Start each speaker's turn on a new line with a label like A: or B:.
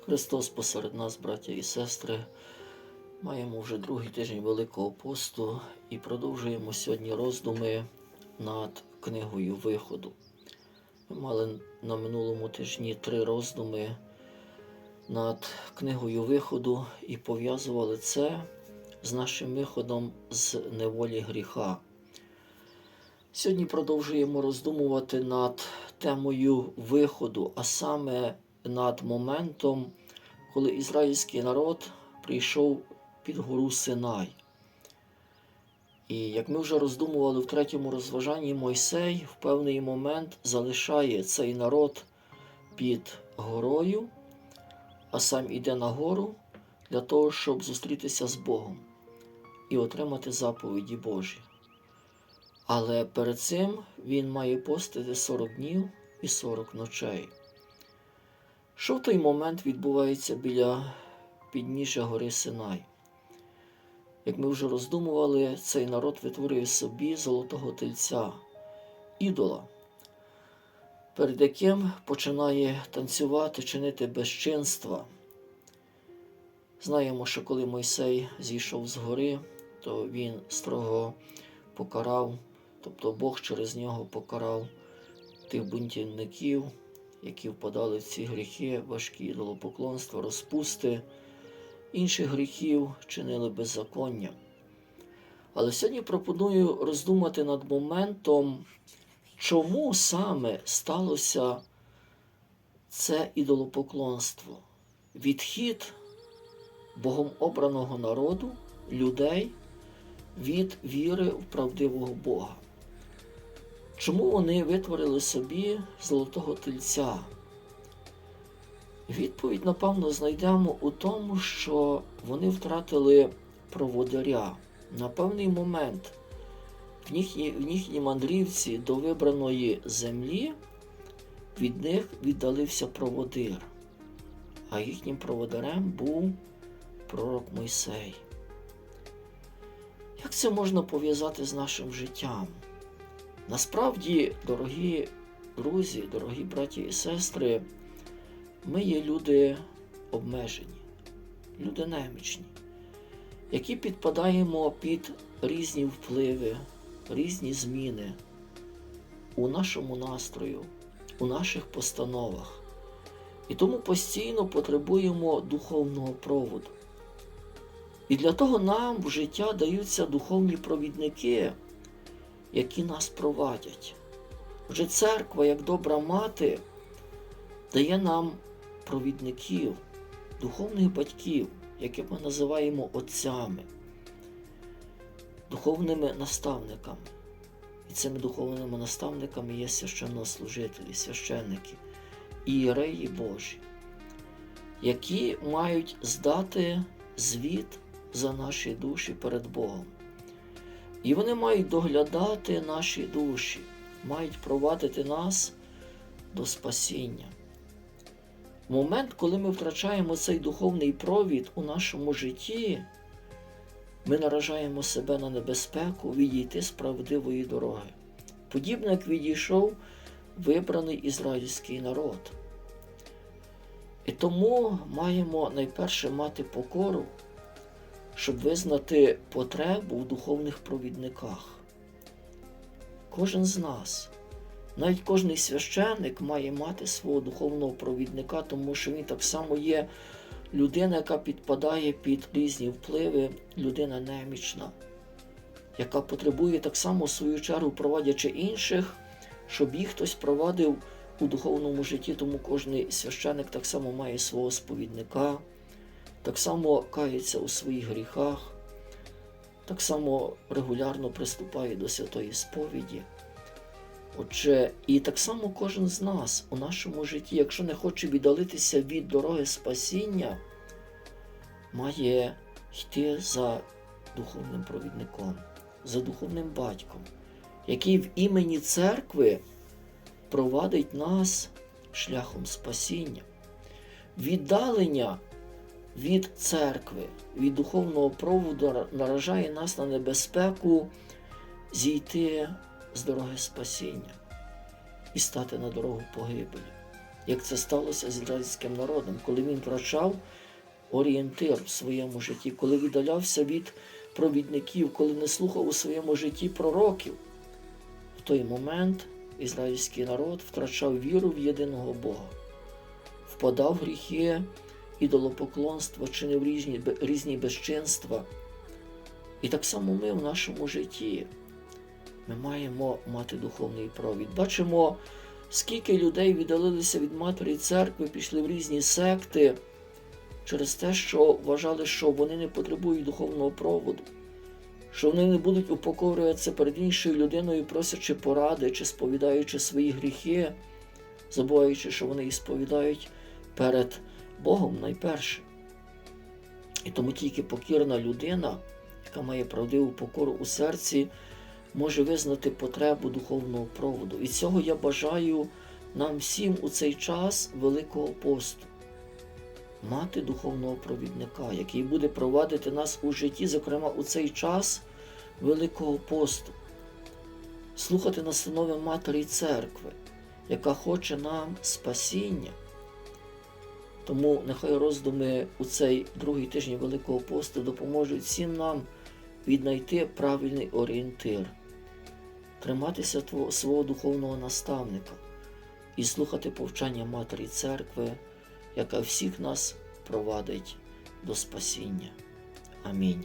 A: Христос посеред нас, браття і сестри. Маємо вже другий тиждень Великого посту і продовжуємо сьогодні роздуми над книгою Виходу. Ми мали на минулому тижні три роздуми над книгою Виходу і пов'язували це з нашим виходом з неволі гріха. Сьогодні продовжуємо роздумувати над темою виходу, а саме над моментом, коли ізраїльський народ прийшов під гору Синай. І як ми вже роздумували в третьому розважанні, Мойсей в певний момент залишає цей народ під горою, а сам іде на гору для того, щоб зустрітися з Богом і отримати заповіді Божі. Але перед цим він має постити 40 днів і 40 ночей. Що в той момент відбувається біля підніжжя гори Синай? Як ми вже роздумували, цей народ витворює собі золотого тельця, ідола, перед яким починає танцювати, чинити безчинства. Знаємо, що коли Мойсей зійшов з гори, то він строго покарав, тобто Бог через нього покарав тих бунтівників, які впадали в ці гріхи, важкі ідолопоклонства, розпусти, інших гріхів чинили беззаконня. Але сьогодні пропоную роздумати над моментом, чому саме сталося це ідолопоклонство, відхід Богом обраного народу, людей від віри в правдивого Бога. Чому вони витворили собі золотого тельця? Відповідь, напевно, знайдемо у тому, що вони втратили проводаря. На певний момент в їхній, в їхній мандрівці до вибраної землі від них віддалився проводир, а їхнім проводарем був пророк Мойсей. Як це можна пов'язати з нашим життям? Насправді, дорогі друзі, дорогі браті і сестри, ми є люди обмежені, люди немічні, які підпадаємо під різні впливи, різні зміни у нашому настрою, у наших постановах. І тому постійно потребуємо духовного проводу. І для того нам в життя даються духовні провідники, які нас провадять. Вже церква, як добра мати, дає нам провідників, духовних батьків, яких ми називаємо отцями, духовними наставниками. І цими духовними наставниками є священнослужителі, священники, ієреї Божі, які мають здати звіт за наші душі перед Богом. І вони мають доглядати наші душі, мають провадити нас до спасіння. Момент, коли ми втрачаємо цей духовний провід у нашому житті, ми наражаємо себе на небезпеку відійти з правдивої дороги. Подібно як відійшов вибраний ізраїльський народ. І тому маємо найперше мати покору щоб визнати потребу в духовних провідниках. Кожен з нас, навіть кожний священник має мати свого духовного провідника, тому що він так само є людина, яка підпадає під різні впливи, людина немічна, яка потребує так само в свою чергу, провадячи інших, щоб їх хтось провадив у духовному житті, тому кожний священник так само має свого сповідника так само кається у своїх гріхах, так само регулярно приступає до святої сповіді. Отже, і так само кожен з нас у нашому житті, якщо не хоче віддалитися від дороги спасіння, має йти за духовним провідником, за духовним батьком, який в імені церкви провадить нас шляхом спасіння. Віддалення від церкви, від духовного проводу наражає нас на небезпеку зійти з дороги спасіння і стати на дорогу погибелі. як це сталося з ізраїльським народом, коли він втрачав орієнтир в своєму житті, коли віддалявся від провідників, коли не слухав у своєму житті пророків. В той момент ізраїльський народ втрачав віру в єдиного Бога, впадав в гріхи, ідолопоклонства, чинив різні, різні безчинства. І так само ми в нашому житті. Ми маємо мати духовний провід. Бачимо, скільки людей віддалилися від матері церкви, пішли в різні секти через те, що вважали, що вони не потребують духовного проводу, що вони не будуть упокорюватися перед іншою людиною, просячи поради чи сповідаючи свої гріхи, забуваючи, що вони їх сповідають перед Богом найперше. І тому тільки покірна людина, яка має правдиву покору у серці, може визнати потребу духовного проводу. І цього я бажаю нам всім у цей час Великого посту. Мати духовного провідника, який буде провадити нас у житті, зокрема у цей час Великого посту, слухати настанови Матері Церкви, яка хоче нам спасіння. Тому нехай роздуми у цей другий тиждень Великого посту допоможуть всім нам віднайти правильний орієнтир, триматися свого духовного наставника і слухати повчання Матері Церкви, яка всіх нас провадить до спасіння. Амінь.